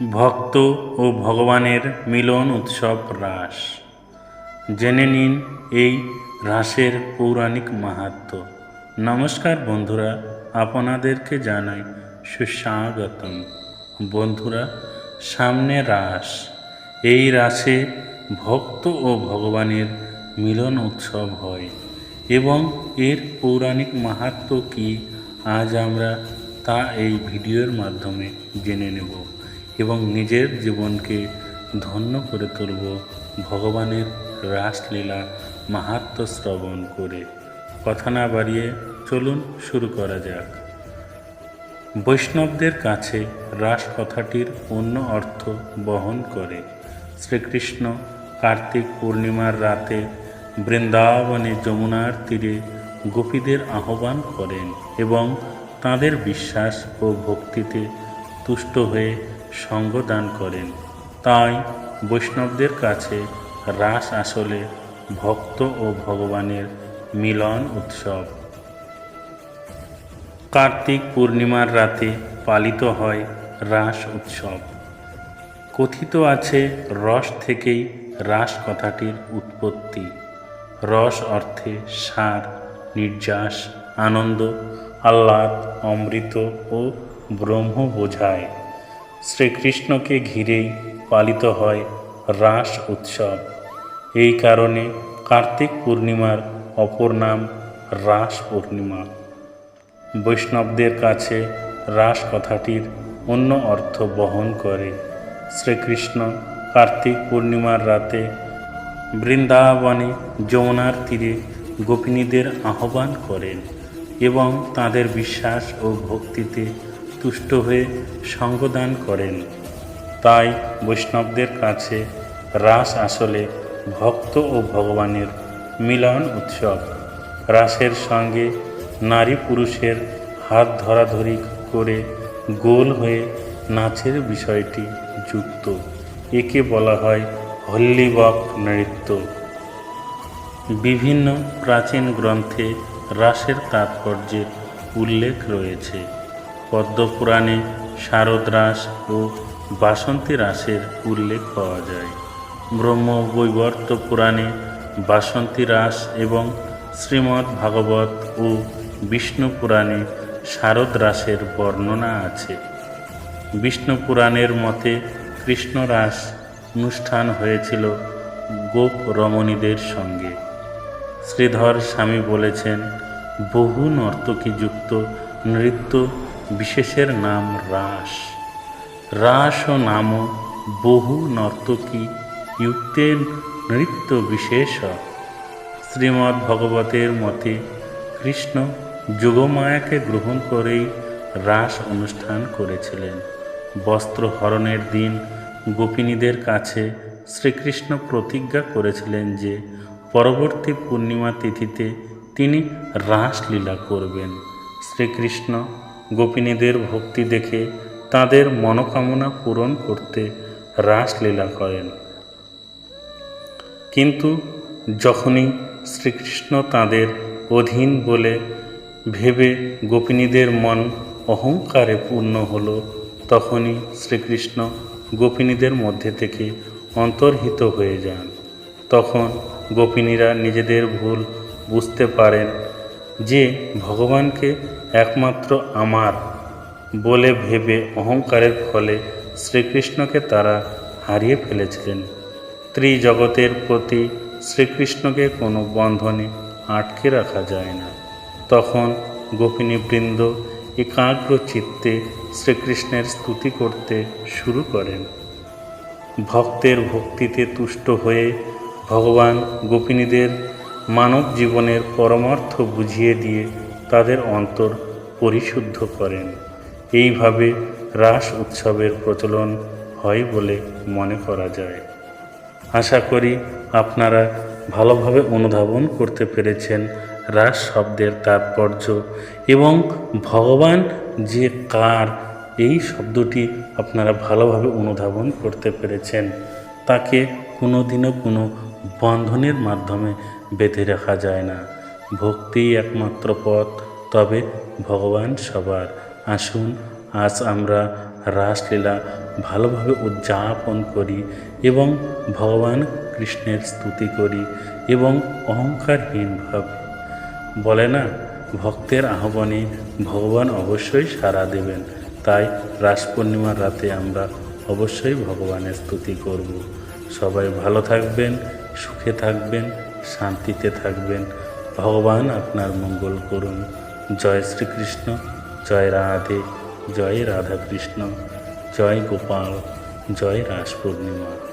ভক্ত ও ভগবানের মিলন উৎসব রাস জেনে নিন এই রাসের পৌরাণিক মাহাত্ম্য নমস্কার বন্ধুরা, আপনাদেরকে জানাই সুস্বাগতম। বন্ধুরা, সামনে রাস এই রাসে ভক্ত ও ভগবানের মিলন উৎসব হয় এবং এর পৌরাণিক মাহাত্ম্য কী, আজ আমরা তা এই ভিডিওর মাধ্যমে জেনে নেব। এবং নিজের জীবনকে ধন্য করে তুলব ভগবানের রাসলীলা মাহাত্ম্য শ্রবণ করে। কথা না বাড়িয়ে চলুন শুরু করা যাক। বৈষ্ণবদের কাছে রাস কথাটির অন্য অর্থ বহন করে। শ্রীকৃষ্ণ কার্তিক পূর্ণিমার রাতে বৃন্দাবনে যমুনার তীরে গোপীদের আহ্বান করেন এবং তাদের বিশ্বাস ও ভক্তিতে তুষ্ট হয়ে সঙ্গ দান করেন। তাই বৈষ্ণবদের কাছে রাস আসলে ভক্ত ও ভগবানের মিলন উৎসব। কার্তিক পূর্ণিমার রাতে পালিত হয় রাস উৎসব। কথিত আছে রস থেকেই রাস কথাটির উৎপত্তি। রস অর্থে সার নির্যাস, আনন্দ, আহ্লাদ, অমৃত ও ব্রহ্ম বোঝায়। শ্রীকৃষ্ণকে ঘিরেই পালিত হয় রাস উৎসব। এই কারণে কার্তিক পূর্ণিমার অপর নাম রাস পূর্ণিমা। বৈষ্ণবদের কাছে রাস কথাটির অন্য অর্থ বহন করে। শ্রীকৃষ্ণ কার্তিক পূর্ণিমার রাতে বৃন্দাবনে যমুনার তীরে গোপিনীদের আহ্বান করেন এবং তাদের বিশ্বাস ও ভক্তিতে তুষ্ট হয়ে সঙ্গদান করেন। তাই বৈষ্ণবদের কাছে রাস আসলে ভক্ত ও ভগবানের মিলন উৎসব। রাসের সঙ্গে নারী পুরুষের হাত ধরাধরি করে গোল হয়ে নাচের বিষয়টি যুক্ত। একে বলা হয় হল্লিবক নৃত্য। বিভিন্ন প্রাচীন গ্রন্থে রাসের তাৎপর্যের উল্লেখ রয়েছে। পদ্মপুরাণে শারদ রাস ও বাসন্তী রাসের উল্লেখ পাওয়া যায়। ব্রহ্ম বৈবর্ত পুরাণে বাসন্তী রাস এবং শ্রীমদ্ ভাগবত ও বিষ্ণু পুরাণে শারদ রাসের বর্ণনা আছে। বিষ্ণু পুরাণের মতে কৃষ্ণরাস অনুষ্ঠান হয়েছিল গোপ রমণীদের সঙ্গে। শ্রীধর স্বামী বলেছেন, বহু নর্তকীযুক্ত নৃত্য বিশেষের নাম রাস। রাস ও নাম বহু নর্তকী যুক্তের নৃত্য বিশেষ। শ্রীমদ্ ভগবতের মতে কৃষ্ণ যোগমায়াকে গ্রহণ করেই রাস অনুষ্ঠান করেছিলেন। বস্ত্র হরণের দিন গোপিনীদের কাছে শ্রীকৃষ্ণ প্রতিজ্ঞা করেছিলেন যে পরবর্তী পূর্ণিমা তিথিতে তিনি রাসলীলা করবেন। শ্রীকৃষ্ণ গোপিনীদের ভক্তি দেখে তাদের মনোকামনা পূরণ করতে রাসলীলা করেন। কিন্তু যখনই শ্রীকৃষ্ণ তাদের অধীন বলে ভেবে গোপিনীদের মন অহংকারে পূর্ণ হলো, তখনই শ্রীকৃষ্ণ গোপিনীদের মধ্যে থেকে অন্তর্হিত হয়ে যান। তখন গোপিনীরা নিজেদের ভুল বুঝতে পারেন যে ভগবানকে একমাত্র আমার বলে ভেবে অহংকারের ফলে শ্রীকৃষ্ণকে তারা হারিয়ে ফেলেছিলেন। ত্রিজগতের প্রতি শ্রীকৃষ্ণকে কোনো বন্ধনে আটকে রাখা যায় না। তখন গোপিনীবৃন্দ একাগ্র চিত্তে শ্রীকৃষ্ণের স্তুতি করতে শুরু করেন। ভক্তের ভক্তিতে তুষ্ট হয়ে ভগবান গোপিনীদের মানব জীবনের পরমার্থ বুঝিয়ে দিয়ে তাদের অন্তর পরিশুদ্ধ করেন। এইভাবে রাস উৎসবের প্রচলন হয় বলে মনে করা যায়। আশা করি আপনারা ভালোভাবে অনুধাবন করতে পেরেছেন রাস শব্দের তাৎপর্য এবং ভগবান যে কার, এই শব্দটি আপনারা ভালোভাবে অনুধাবন করতে পেরেছেন। তাকে কোনোদিনও কোনো বন্ধনের মাধ্যমে বেঁধে রাখা যায় না। ভক্তিই একমাত্র পথ। তবে ভগবান সবার। আসুন, আজ আমরা রাসলীলা ভালোভাবে উদযাপন করি এবং ভগবান কৃষ্ণের স্তুতি করি এবং অহংকারহীনভাবে বলে না, ভক্তের আহ্বানে ভগবান অবশ্যই সাড়া দেবেন। তাই রাস পূর্ণিমার রাতে আমরা অবশ্যই ভগবানের স্তুতি করব। সবাই ভালো থাকবেন, সুখে থাকবেন। শান্তিতে থাকবেন। ভগবান আপনার মঙ্গল করুন। জয় শ্রীকৃষ্ণ, জয় রাধে, জয় রাধাকৃষ্ণ, জয় গোপাল, জয় রাস পূর্ণিমা